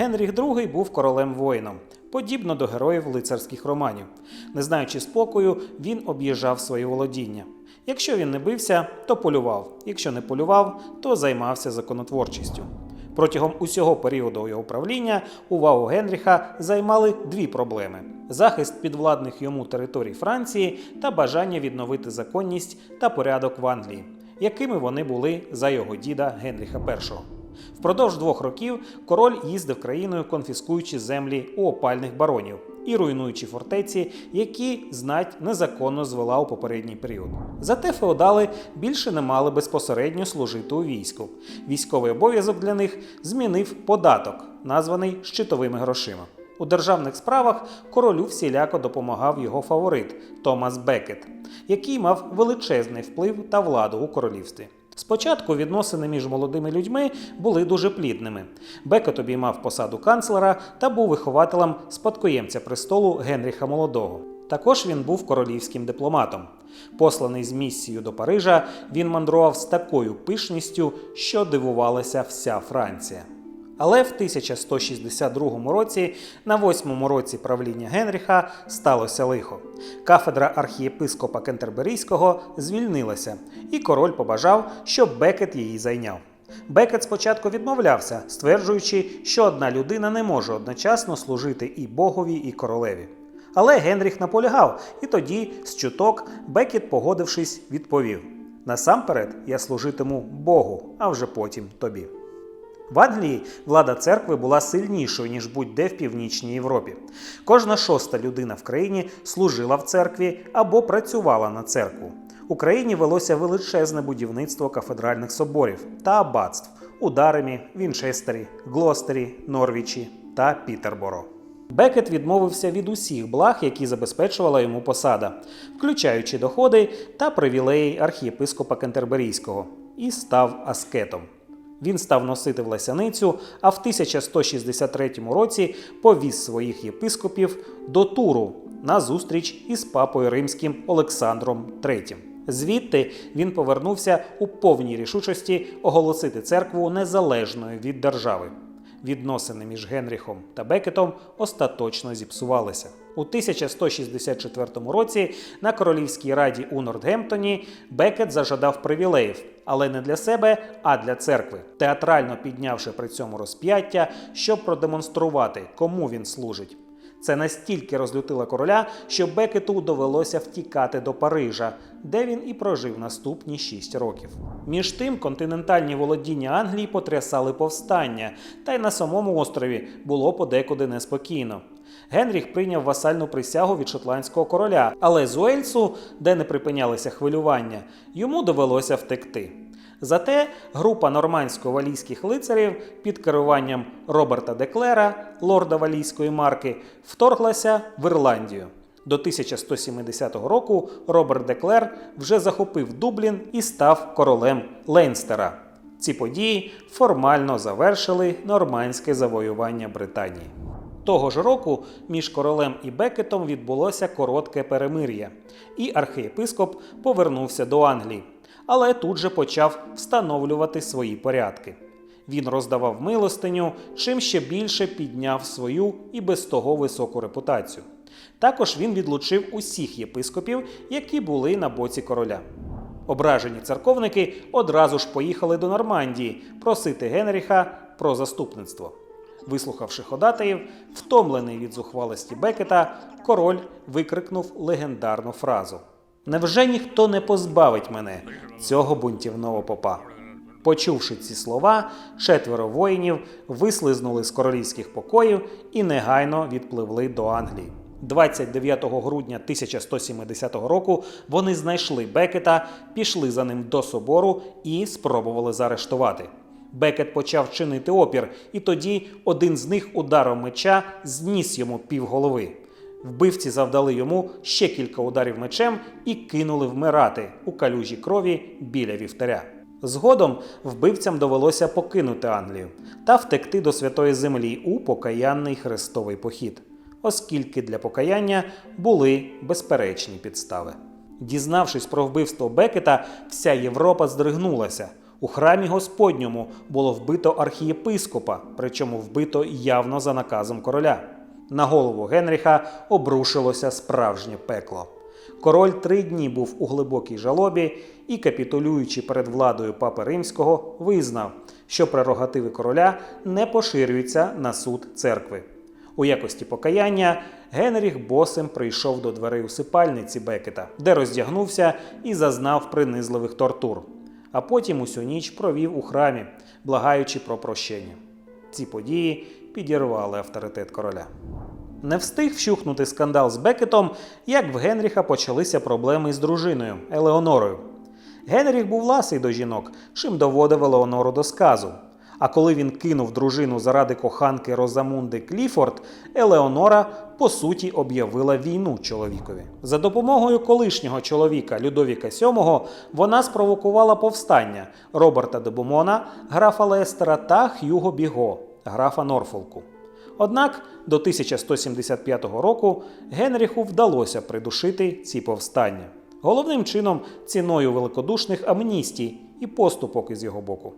Генріх II був королем воїном, подібно до героїв лицарських романів. Не знаючи спокою, він об'їжджав свої володіння. Якщо він не бився, то полював. Якщо не полював, то займався законотворчістю. Протягом усього періоду його правління увагу Генріха займали дві проблеми: захист підвладних йому територій Франції та бажання відновити законність та порядок в Англії, якими вони були за його діда Генріха І. Впродовж двох років король їздив країною, конфіскуючи землі у опальних баронів і руйнуючи фортеці, які знать незаконно звела у попередній період. Зате феодали більше не мали безпосередньо служити у війську. Військовий обов'язок для них змінив податок, названий щитовими грошима. У державних справах королю всіляко допомагав його фаворит Томас Бекет, який мав величезний вплив та владу у королівстві. Спочатку відносини між молодими людьми були дуже плідними. Бекет обіймав посаду канцлера та був вихователем спадкоємця престолу Генріха Молодого. Також він був королівським дипломатом. Посланий з місією до Парижа, він мандрував з такою пишністю, що дивувалася вся Франція. Але в 1162 році, на восьмому році правління Генріха, сталося лихо. Кафедра архієпископа Кентерберійського звільнилася, і король побажав, щоб Бекет її зайняв. Бекет спочатку відмовлявся, стверджуючи, що одна людина не може одночасно служити і богові, і королеві. Але Генріх наполягав, і тоді, з чуток, Бекет, погодившись, відповів: Насамперед я служитиму Богу, а вже потім тобі. В Англії влада церкви була сильнішою, ніж будь-де в північній Європі. Кожна шоста людина в країні служила в церкві або працювала на церкву. У країні велося величезне будівництво кафедральних соборів та аббатств у Даремі, Вінчестері, Глостері, Норвічі та Пітерборо. Бекет відмовився від усіх благ, які забезпечувала йому посада, включаючи доходи та привілеї архієпископа Кентерберійського, і став аскетом. Він став носити власяницю, а в 1163 році повіз своїх єпископів до Туру на зустріч із папою римським Олександром III. Звідти він повернувся у повній рішучості оголосити церкву незалежною від держави. Відносини між Генріхом та Бекетом остаточно зіпсувалися. У 1164 році на Королівській раді у Нортгемптоні Бекет зажадав привілеїв, але не для себе, а для церкви, театрально піднявши при цьому розп'яття, щоб продемонструвати, кому він служить. Це настільки розлютило короля, що Бекету довелося втікати до Парижа, де він і прожив наступні шість років. Між тим, континентальні володіння Англії потрясали повстання, та й на самому острові було подекуди неспокійно. Генріх прийняв васальну присягу від шотландського короля, але з Уельсу, де не припинялися хвилювання, йому довелося втекти. Зате група нормандсько-валійських лицарів під керуванням Роберта Деклера, лорда валійської марки, вторглася в Ірландію. До 1170 року Роберт Деклер вже захопив Дублін і став королем Лейнстера. Ці події формально завершили нормандське завоювання Британії. Того ж року між королем і Бекетом відбулося коротке перемир'я, і архієпископ повернувся до Англії, але тут же почав встановлювати свої порядки. Він роздавав милостиню, чим ще більше підняв свою і без того високу репутацію. Також він відлучив усіх єпископів, які були на боці короля. Ображені церковники одразу ж поїхали до Нормандії просити Генріха про заступництво. Вислухавши ходатаїв, втомлений від зухвалості Бекета, король викрикнув легендарну фразу: Невже ніхто не позбавить мене цього бунтівного попа? Почувши ці слова, четверо воїнів вислизнули з королівських покоїв і негайно відпливли до Англії. 29 грудня 1170 року вони знайшли Бекета, пішли за ним до собору і спробували заарештувати. Бекет почав чинити опір, і тоді один з них ударом меча зніс йому півголови. Вбивці завдали йому ще кілька ударів мечем і кинули вмирати у калюжі крові біля вівтаря. Згодом вбивцям довелося покинути Англію та втекти до святої землі у покаянний хрестовий похід, оскільки для покаяння були безперечні підстави. Дізнавшись про вбивство Бекета, вся Європа здригнулася. У храмі Господньому було вбито архієпископа, причому вбито явно за наказом короля. На голову Генріха обрушилося справжнє пекло. Король три дні був у глибокій жалобі і, капітулюючи перед владою Папи Римського, визнав, що прерогативи короля не поширюються на суд церкви. У якості покаяння Генріх босим прийшов до дверей усипальниці Бекета, де роздягнувся і зазнав принизливих тортур, а потім усю ніч провів у храмі, благаючи про прощення. Ці події підірвали авторитет короля. Не встиг вщухнути скандал з Бекетом, як в Генріха почалися проблеми з дружиною Елеонорою. Генріх був ласий до жінок, чим доводив Елеонору до сказу. А коли він кинув дружину заради коханки Розамунди Кліфорд, Елеонора по суті об'явила війну чоловікові. За допомогою колишнього чоловіка Людовіка VII вона спровокувала повстання Роберта де Бумона, графа Лестера та Х'юго Біго, графа Норфолку. Однак до 1175 року Генріху вдалося придушити ці повстання. Головним чином ціною великодушних амністій і поступок із його боку.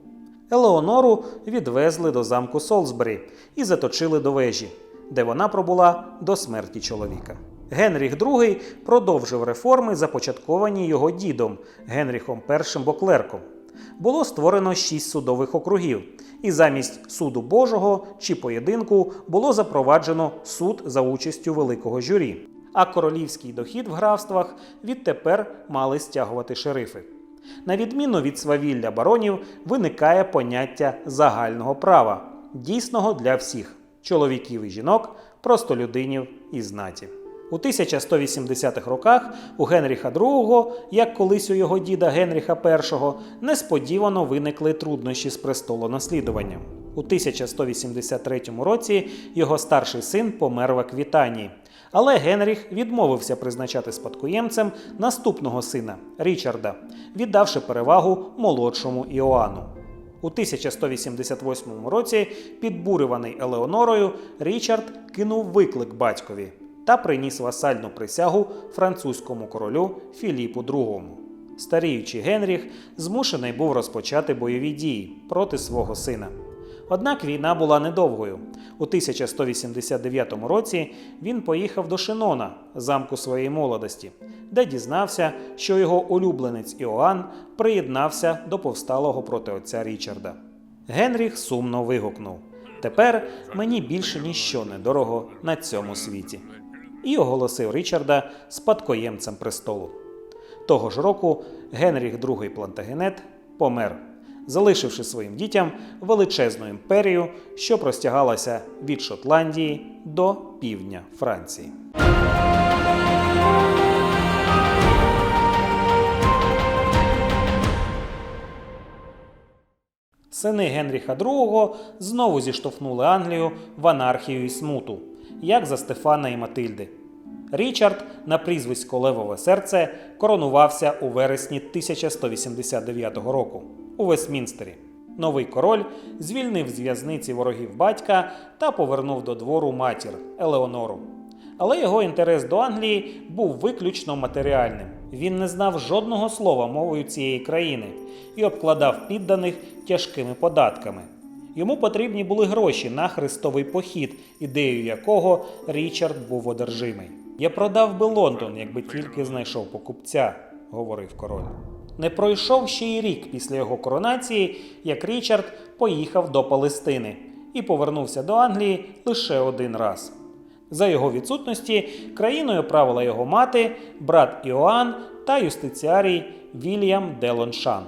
Елеонору відвезли до замку Солсбері і заточили до вежі, де вона пробула до смерті чоловіка. Генріх II продовжив реформи, започатковані його дідом Генріхом І Боклерком. Було створено шість судових округів, і замість суду Божого чи поєдинку було запроваджено суд за участю великого журі. А королівський дохід в графствах відтепер мали стягувати шерифи. На відміну від свавілля баронів, виникає поняття загального права, дійсного для всіх чоловіків і жінок, простолюдинів і знаті. У 1180-х роках у Генріха II, як колись у його діда Генріха І, несподівано виникли труднощі з престолонаслідуванням. У 1183 році його старший син помер в Аквітанії. Але Генріх відмовився призначати спадкоємцем наступного сина Річарда, віддавши перевагу молодшому Іоанну. У 1188 році, підбурюваний Елеонорою, Річард кинув виклик батькові та приніс васальну присягу французькому королю Філіпу II. Старіючий Генріх змушений був розпочати бойові дії проти свого сина. Однак війна була недовгою. У 1189 році він поїхав до Шинона, замку своєї молодості, де дізнався, що його улюбленець Іоанн приєднався до повсталого проти отця Річарда. Генріх сумно вигукнув: Тепер мені більше ніщо не дорого на цьому світі. І оголосив Річарда спадкоємцем престолу. Того ж року Генріх II Плантагенет помер залишивши своїм дітям величезну імперію, що простягалася від Шотландії до півдня Франції. Сини Генріха II знову зіштовхнули Англію в анархію і смуту, як за Стефана і Матильди. Річард на прізвисько Левове серце коронувався у вересні 1189 року у Вестмінстері. Новий король звільнив з в'язниці ворогів батька та повернув до двору матір Елеонору. Але його інтерес до Англії був виключно матеріальним. Він не знав жодного слова мовою цієї країни і обкладав підданих тяжкими податками. Йому потрібні були гроші на хрестовий похід, ідею якого Річард був одержимий. Я продав би Лондон, якби тільки знайшов покупця, говорив король. Не пройшов ще й рік після його коронації, як Річард поїхав до Палестини і повернувся до Англії лише один раз. За його відсутності країною правила його мати, брат Іоанн та юстиціарій Вільям де Лоншан.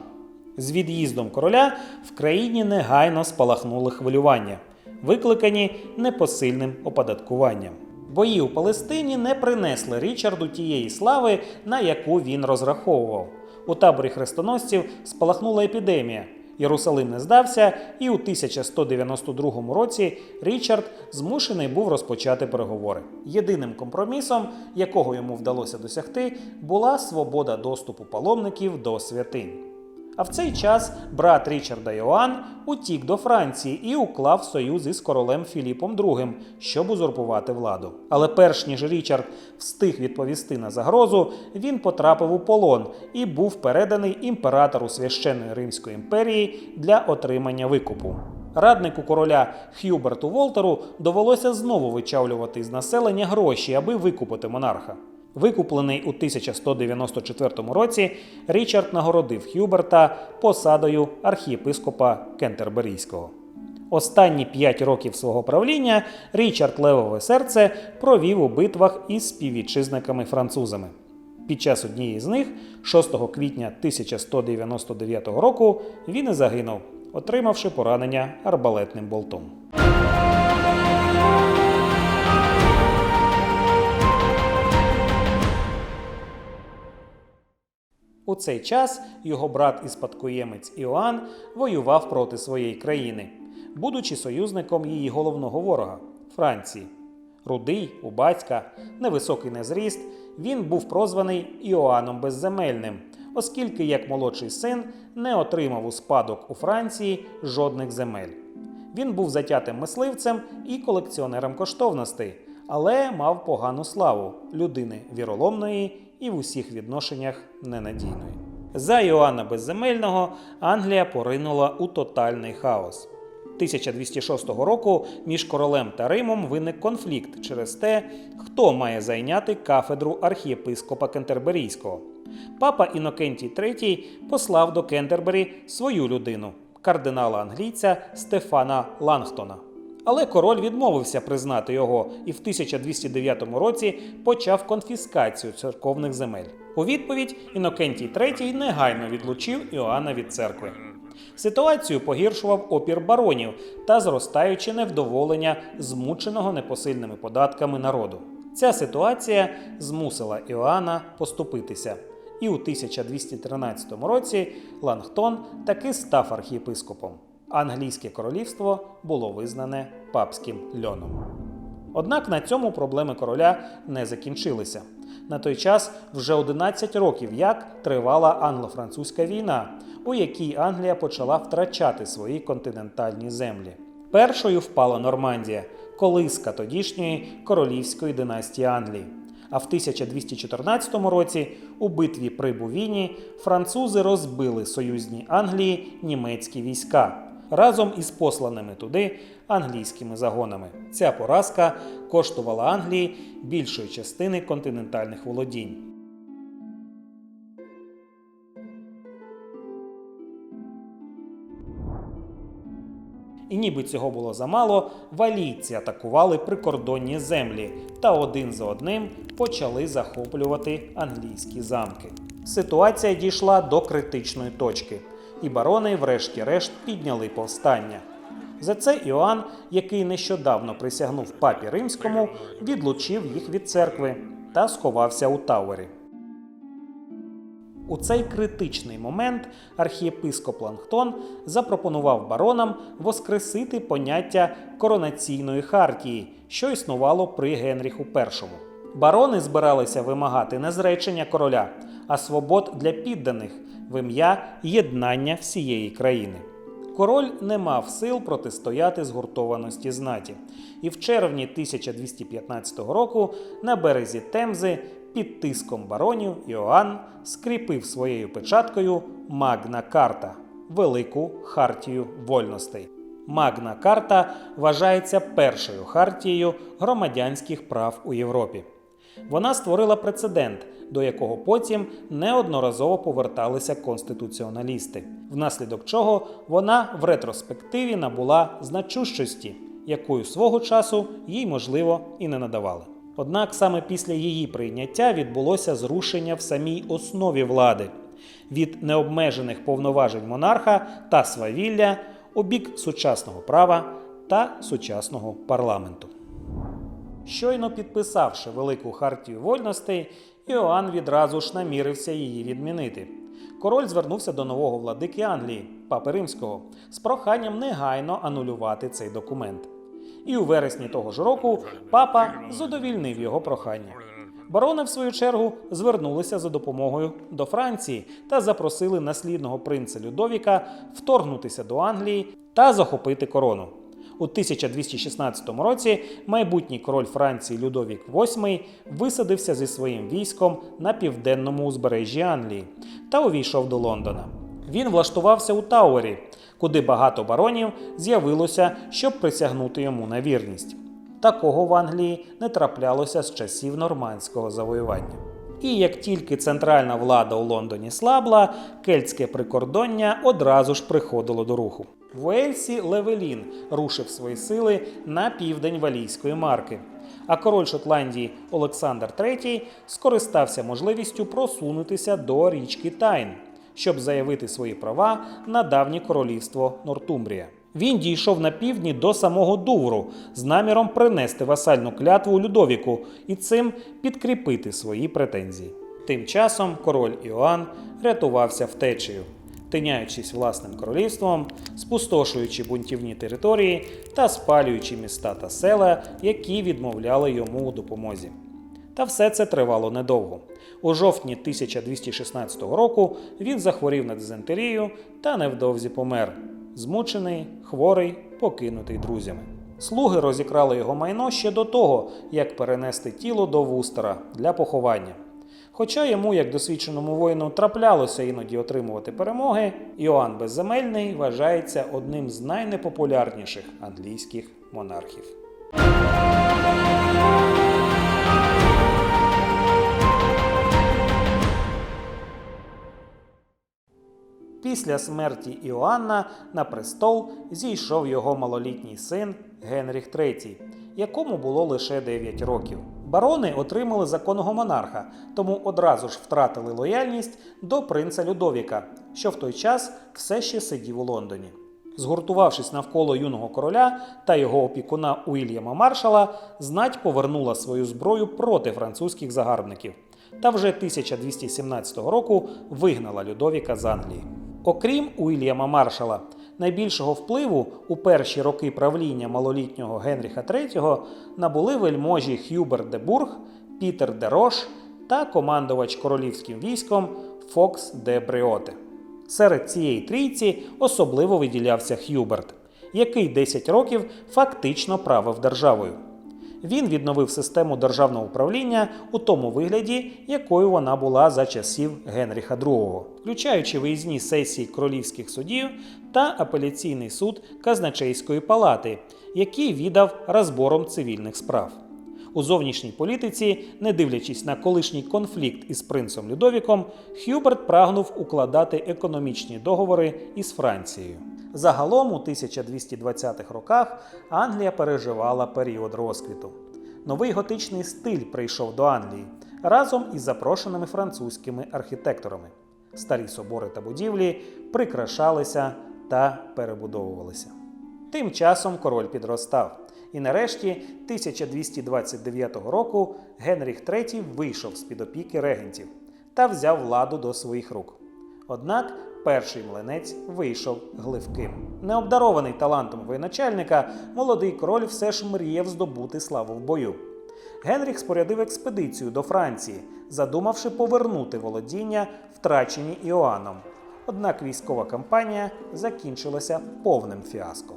З від'їздом короля в країні негайно спалахнули хвилювання, викликані непосильним оподаткуванням. Бої у Палестині не принесли Річарду тієї слави, на яку він розраховував. У таборі хрестоносців спалахнула епідемія. Єрусалим не здався, і у 1192 році Річард змушений був розпочати переговори. Єдиним компромісом, якого йому вдалося досягти, була свобода доступу паломників до святинь. А в цей час брат Річарда Йоанн утік до Франції і уклав союз із королем Філіпом II, щоб узурпувати владу. Але перш ніж Річард встиг відповісти на загрозу, він потрапив у полон і був переданий імператору священної Римської імперії для отримання викупу. Раднику короля Х'юберту Волтеру довелося знову вичавлювати з населення гроші, аби викупити монарха. Викуплений у 1194 році, Річард нагородив Х'юберта посадою архієпископа Кентерберійського. Останні п'ять років свого правління Річард Левове серце провів у битвах із співвітчизниками французами. Під час однієї з них, 6 квітня 1199 року, він і загинув, отримавши поранення арбалетним болтом. У цей час його брат і спадкоємець Іоанн воював проти своєї країни, будучи союзником її головного ворога Франції. Рудий, у батька, невисокий на зріст, він був прозваний Іоанном Безземельним, оскільки як молодший син не отримав у спадок у Франції жодних земель. Він був затятим мисливцем і колекціонером коштовностей, але мав погану славу людини віроломної і в усіх відношеннях ненадійної. За Іоанна Безземельного Англія поринула у тотальний хаос. 1206 року між королем та Римом виник конфлікт через те, хто має зайняти кафедру архієпископа Кентерберійського. Папа Інокентій III послав до Кентербері свою людину, кардинала англійця Стефана Лангтона. Але король відмовився признати його і в 1209 році почав конфіскацію церковних земель. У відповідь Інокентій III негайно відлучив Іоанна від церкви. Ситуацію погіршував опір баронів та зростаюче невдоволення змученого непосильними податками народу. Ця ситуація змусила Іоанна поступитися. І у 1213 році Лангтон таки став архієпископом. Англійське королівство було визнане папським льоном. Однак на цьому проблеми короля не закінчилися. На той час вже 11 років як тривала англо-французька війна, у якій Англія почала втрачати свої континентальні землі. Першою впала Нормандія, колиска тодішньої королівської династії Англії. А в 1214 році у битві при Бувіні французи розбили союзні Англії німецькі війська разом із посланими туди англійськими загонами. Ця поразка коштувала Англії більшої частини континентальних володінь. І ніби цього було замало, валійці атакували прикордонні землі та один за одним почали захоплювати англійські замки. Ситуація дійшла до критичної точки, і барони, врешті-решт, підняли повстання. За це Іоанн, який нещодавно присягнув папі римському, відлучив їх від церкви та сховався у Тауері. У цей критичний момент архієпископ Лангтон запропонував баронам воскресити поняття коронаційної хартії, що існувало при Генріху І. Барони збиралися вимагати не зречення короля, а свобод для підданих в ім'я єднання всієї країни. Король не мав сил протистояти згуртованості знаті, і в червні 1215 року на березі Темзи під тиском баронів Іоанн скріпив своєю печаткою Магна Карта Велику хартію вольностей. Магна Карта вважається першою хартією громадянських прав у Європі. Вона створила прецедент, до якого потім неодноразово поверталися конституціоналісти, внаслідок чого вона в ретроспективі набула значущості, якою свого часу їй можливо і не надавали. Однак саме після її прийняття відбулося зрушення в самій основі влади від необмежених повноважень монарха та свавілля у бік сучасного права та сучасного парламенту. Щойно підписавши Велику хартію вольностей, Іоанн відразу ж намірився її відмінити. Король звернувся до нового владики Англії, папи Римського, з проханням негайно анулювати цей документ. І у вересні того ж року папа задовільнив його прохання. Барони, в свою чергу, звернулися за допомогою до Франції та запросили наслідного принца Людовіка вторгнутися до Англії та захопити корону. У 1216 році майбутній король Франції Людовік VIII висадився зі своїм військом на південному узбережжі Англії та увійшов до Лондона. Він влаштувався у Тауері, куди багато баронів з'явилося, щоб присягнути йому на вірність. Такого в Англії не траплялося з часів нормандського завоювання. І як тільки центральна влада у Лондоні слабла, кельтське прикордоння одразу ж приходило до руху. В Уельсі Левелін рушив свої сили на південь валійської марки. А король Шотландії Олександр III скористався можливістю просунутися до річки Тайн, щоб заявити свої права на давнє королівство Нортумбрія. Він дійшов на півдні до самого Дувру з наміром принести васальну клятву Людовіку і цим підкріпити свої претензії. Тим часом король Іоанн рятувався втечею, тиняючись власним королівством, спустошуючи бунтівні території та спалюючи міста та села, які відмовляли йому у допомозі. Та все це тривало недовго. У жовтні 1216 року він захворів на дизентерію та невдовзі помер, змучений, хворий, покинутий друзями. Слуги розікрали його майно ще до того, як перенести тіло до вустера для поховання. Хоча йому, як досвідченому воїну, траплялося іноді отримувати перемоги, Іоанн Безземельний вважається одним з найнепопулярніших англійських монархів. Після смерті Іоанна на престол зійшов його малолітній син Генріх III, якому було лише 9 років. Барони отримали законного монарха, тому одразу ж втратили лояльність до принца Людовіка, що в той час все ще сидів у Лондоні. Згуртувавшись навколо юного короля та його опікуна Уільяма Маршала, знать повернула свою зброю проти французьких загарбників та вже 1217 року вигнала Людовіка з Англії. Окрім Уільяма Маршала, найбільшого впливу у перші роки правління малолітнього Генріха III набули вельможі Х'юбер де Бург, Пітер де Рош та командувач королівським військом Фокс де Бреоте. Серед цієї трійці особливо виділявся Х'юберт, який 10 років фактично правив державою. Він відновив систему державного управління у тому вигляді, якою вона була за часів Генріха II, включаючи виїзні сесії королівських судів та апеляційний суд казначейської палати, який віддав розбором цивільних справ. У зовнішній політиці, не дивлячись на колишній конфлікт із принцем Людовіком, Х'юберт прагнув укладати економічні договори із Францією. Загалом у 1220-х роках Англія переживала період розквіту. Новий готичний стиль прийшов до Англії разом із запрошеними французькими архітекторами. Старі собори та будівлі прикрашалися та перебудовувалися. Тим часом король підростав. І нарешті 1229 року Генріх III вийшов з-під опіки регентів та взяв владу до своїх рук. Однак перший млинець вийшов гливким. Необдарований талантом воєначальника, молодий король все ж мріяв здобути славу в бою. Генріх спорядив експедицію до Франції, задумавши повернути володіння, втрачені Іоанном. Однак військова кампанія закінчилася повним фіаско.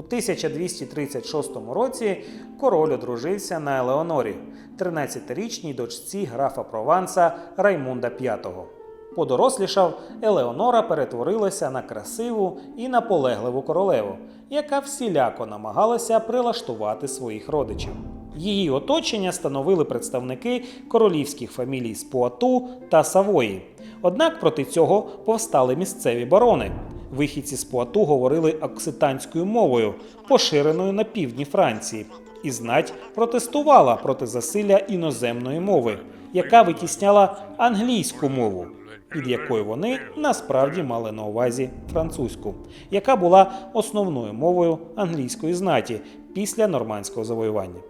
У 1236 році король одружився на Елеонорі, 13-річній дочці графа Прованса Раймунда V. Подорослішав, Елеонора перетворилася на красиву і наполегливу королеву, яка всіляко намагалася прилаштувати своїх родичів. Її оточення становили представники королівських фамілій з Пуату та Савої. Однак проти цього повстали місцеві барони. Вихідці з Пуату говорили окситанською мовою, поширеною на півдні Франції, і знать протестувала проти засилля іноземної мови, яка витісняла англійську мову, під якою вони насправді мали на увазі французьку, яка була основною мовою англійської знаті після нормандського завоювання.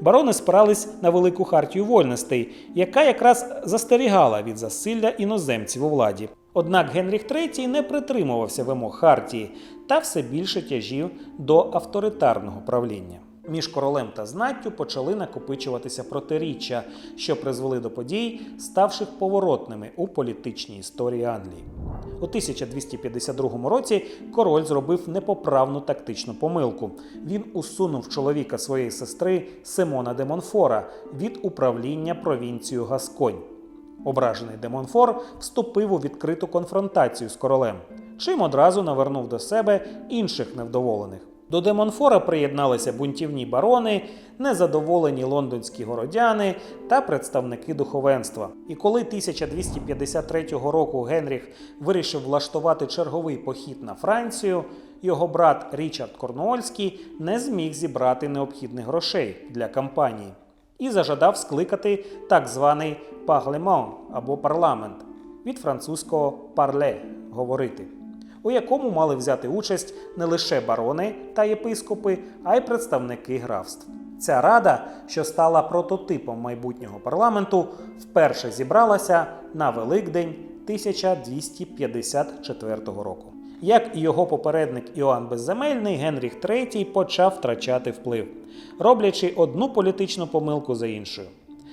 Барони спирались на велику хартію вольностей, яка якраз застерігала від засилля іноземців у владі. Однак Генріх III не притримувався вимог хартії та все більше тяжів до авторитарного правління. Між королем та знаттю почали накопичуватися протиріччя, що призвели до подій, ставших поворотними у політичній історії Англії. У 1252 році король зробив непоправну тактичну помилку. Він усунув чоловіка своєї сестри Симона де Монфора від управління провінцією Гасконь. Ображений де Монфор вступив у відкриту конфронтацію з королем, чим одразу навернув до себе інших невдоволених. До Демонфора приєдналися бунтівні барони, незадоволені лондонські городяни та представники духовенства. І коли 1253 року Генріх вирішив влаштувати черговий похід на Францію, його брат Річард Корнуольський не зміг зібрати необхідних грошей для кампанії і зажадав скликати так званий парлемон або парламент від французького парле говорити у якому мали взяти участь не лише барони та єпископи, а й представники графств. Ця рада, що стала прототипом майбутнього парламенту, вперше зібралася на Великдень 1254 року. Як і його попередник Іоанн Безземельний, Генріх III почав втрачати вплив, роблячи одну політичну помилку за іншою.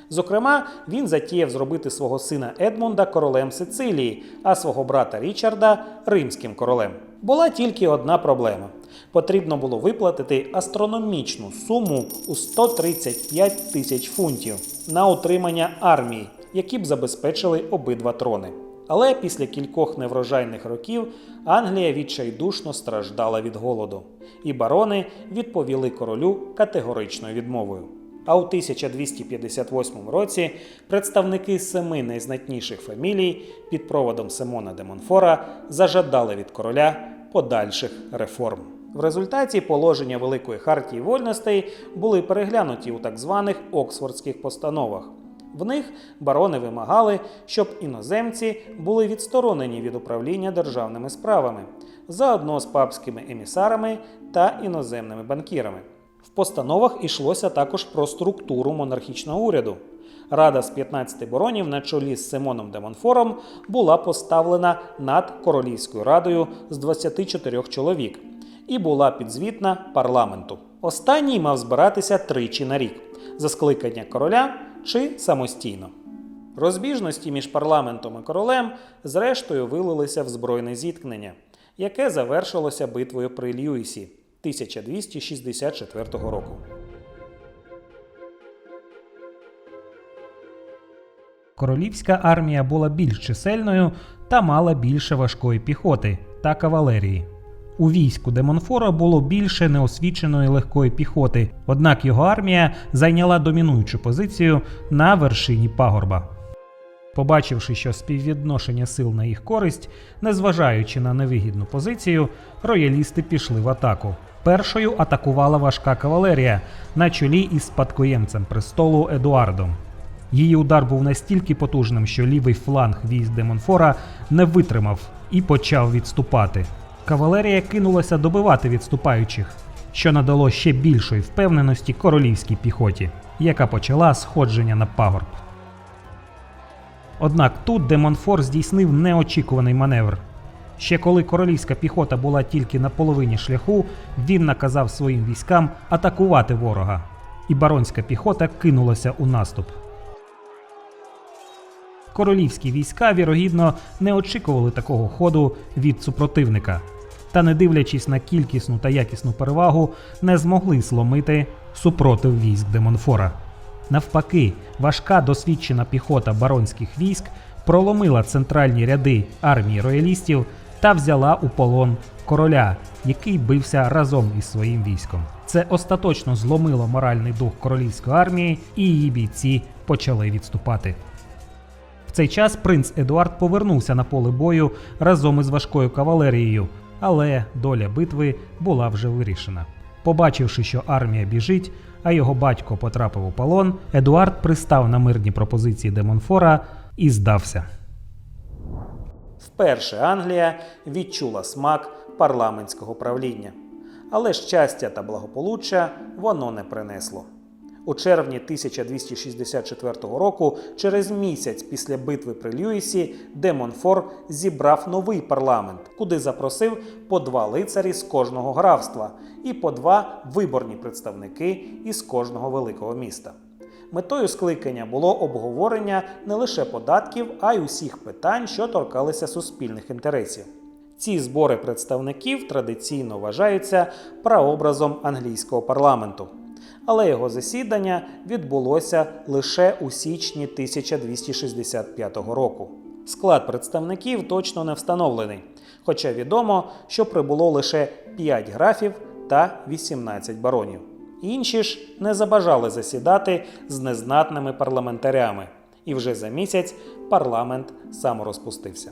Зокрема, він затіяв зробити свого сина Едмунда королем Сицилії, а свого брата Річарда римським королем. Була тільки одна проблема: потрібно було виплатити астрономічну суму у 135 тисяч фунтів на утримання армії, які б забезпечили обидва трони. Але після кількох неврожайних років Англія відчайдушно страждала від голоду, і барони відповіли королю категоричною відмовою. А у 1258 році представники семи найзнатніших фамілій під проводом Симона де Монфора зажадали від короля подальших реформ. В результаті положення Великої хартії вольностей були переглянуті у так званих Оксфордських постановах. В них барони вимагали, щоб іноземці були відсторонені від управління державними справами, заодно з папськими емісарами та іноземними банкірами. В постановах йшлося також про структуру монархічного уряду. Рада з 15 баронів на чолі з Симоном де Монфором була поставлена над королівською радою з 24 чоловік і була підзвітна парламенту. Останній мав збиратися тричі на рік за скликання короля чи самостійно. Розбіжності між парламентом і королем зрештою вилилися в збройне зіткнення, яке завершилося битвою при Льюісі 1264 року. Королівська армія була більш чисельною та мала більше важкої піхоти та кавалерії. У війську Демонфора було більше неосвіченої легкої піхоти, однак його армія зайняла домінуючу позицію на вершині пагорба. Побачивши, що співвідношення сил на їх користь, незважаючи на невигідну позицію, роялісти пішли в атаку. Першою атакувала важка кавалерія на чолі із спадкоємцем престолу Едуардом. Її удар був настільки потужним, що лівий фланг військ Демонфора не витримав і почав відступати. Кавалерія кинулася добивати відступаючих, що надало ще більшої впевненості королівській піхоті, яка почала сходження на пагорб. Однак тут Демонфор здійснив неочікуваний маневр. Ще коли королівська піхота була тільки на половині шляху, він наказав своїм військам атакувати ворога, і баронська піхота кинулася у наступ. Королівські війська, вірогідно, не очікували такого ходу від супротивника, та, не дивлячись на кількісну та якісну перевагу, не змогли сломити супротив військ Демонфора. Навпаки, важка досвідчена піхота баронських військ проломила центральні ряди армії роялістів та взяла у полон короля, який бився разом із своїм військом. Це остаточно зломило моральний дух королівської армії, і її бійці почали відступати. В цей час принц Едуард повернувся на поле бою разом із важкою кавалерією, але доля битви була вже вирішена. Побачивши, що армія біжить, а його батько потрапив у полон, Едуард пристав на мирні пропозиції Демонфора і здався. Вперше Англія відчула смак парламентського правління. Але щастя та благополуччя воно не принесло. У червні 1264 року, через місяць після битви при Люїсі, де Монфор зібрав новий парламент, куди запросив по два лицарі з кожного графства і по два виборні представники із кожного великого міста. Метою скликання було обговорення не лише податків, а й усіх питань, що торкалися суспільних інтересів. Ці збори представників традиційно вважаються прообразом англійського парламенту. Але його засідання відбулося лише у січні 1265 року. Склад представників точно не встановлений, хоча відомо, що прибуло лише 5 графів та 18 баронів. Інші ж не забажали засідати з незнатними парламентарями, і вже за місяць парламент саморозпустився.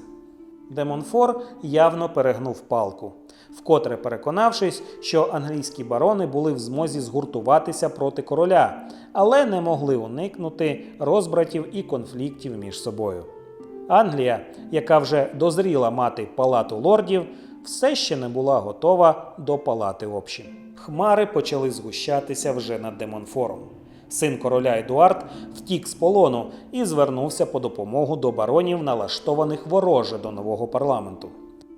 Демонфор явно перегнув палку, вкотре переконавшись, що англійські барони були в змозі згуртуватися проти короля, але не могли уникнути розбратів і конфліктів між собою. Англія, яка вже дозріла мати палату лордів, все ще не була готова до палати общин. Хмари почали згущатися вже над Демонфором. Син короля Едуард втік з полону і звернувся по допомогу до баронів, налаштованих вороже до нового парламенту.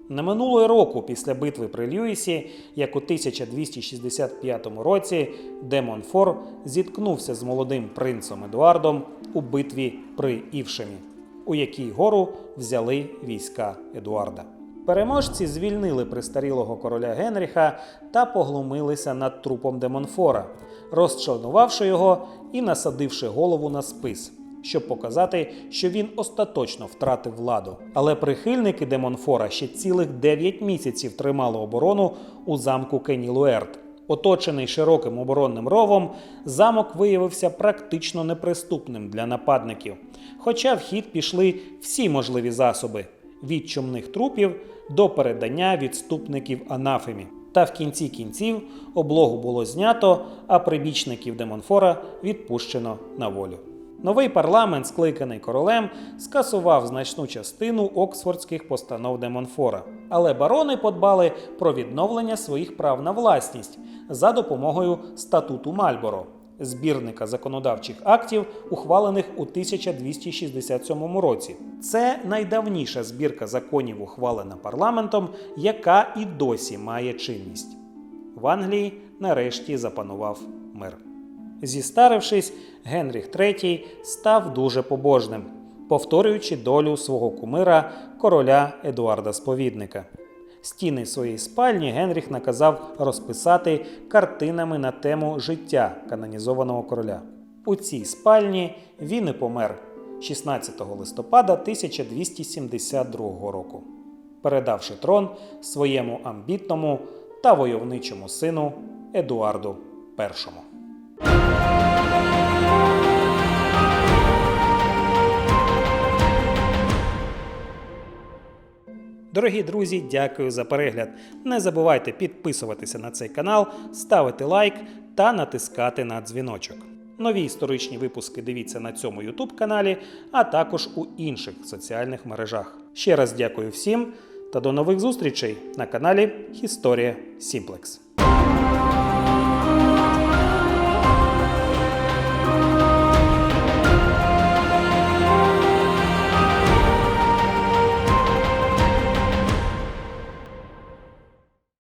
Не минуло й року після битви при Люїсі, як у 1265 році Демонфор зіткнувся з молодим принцем Едуардом у битві при Івшемі, у якій гору взяли війська Едуарда. Переможці звільнили престарілого короля Генріха та поглумилися над трупом Демонфора, розчленувавши його і насадивши голову на спис, щоб показати, що він остаточно втратив владу. Але прихильники Демонфора ще цілих 9 місяців тримали оборону у замку Кенілуерт. Оточений широким оборонним ровом, замок виявився практично неприступним для нападників, хоча в хід пішли всі можливі засоби від чумних трупів до передання відступників анафемі. Та в кінці кінців облогу було знято, а прибічників Демонфора відпущено на волю. Новий парламент, скликаний королем, скасував значну частину оксфордських постанов Демонфора, але барони подбали про відновлення своїх прав на власність за допомогою статуту Мальборо, збірника законодавчих актів, ухвалених у 1267 році. Це найдавніша збірка законів, ухвалена парламентом, яка і досі має чинність. В Англії нарешті запанував мир. Зістарившись, Генріх III став дуже побожним, повторюючи долю свого кумира короля Едуарда Сповідника. Стіни своєї спальні Генріх наказав розписати картинами на тему життя канонізованого короля. У цій спальні він і помер 16 листопада 1272 року, передавши трон своєму амбітному та войовничому сину Едуарду І. Дорогі друзі, дякую за перегляд. Не забувайте підписуватися на цей канал, ставити лайк та натискати на дзвіночок. Нові історичні випуски дивіться на цьому YouTube каналі, а також у інших соціальних мережах. Ще раз дякую всім та до нових зустрічей на каналі Історія Сімплекс.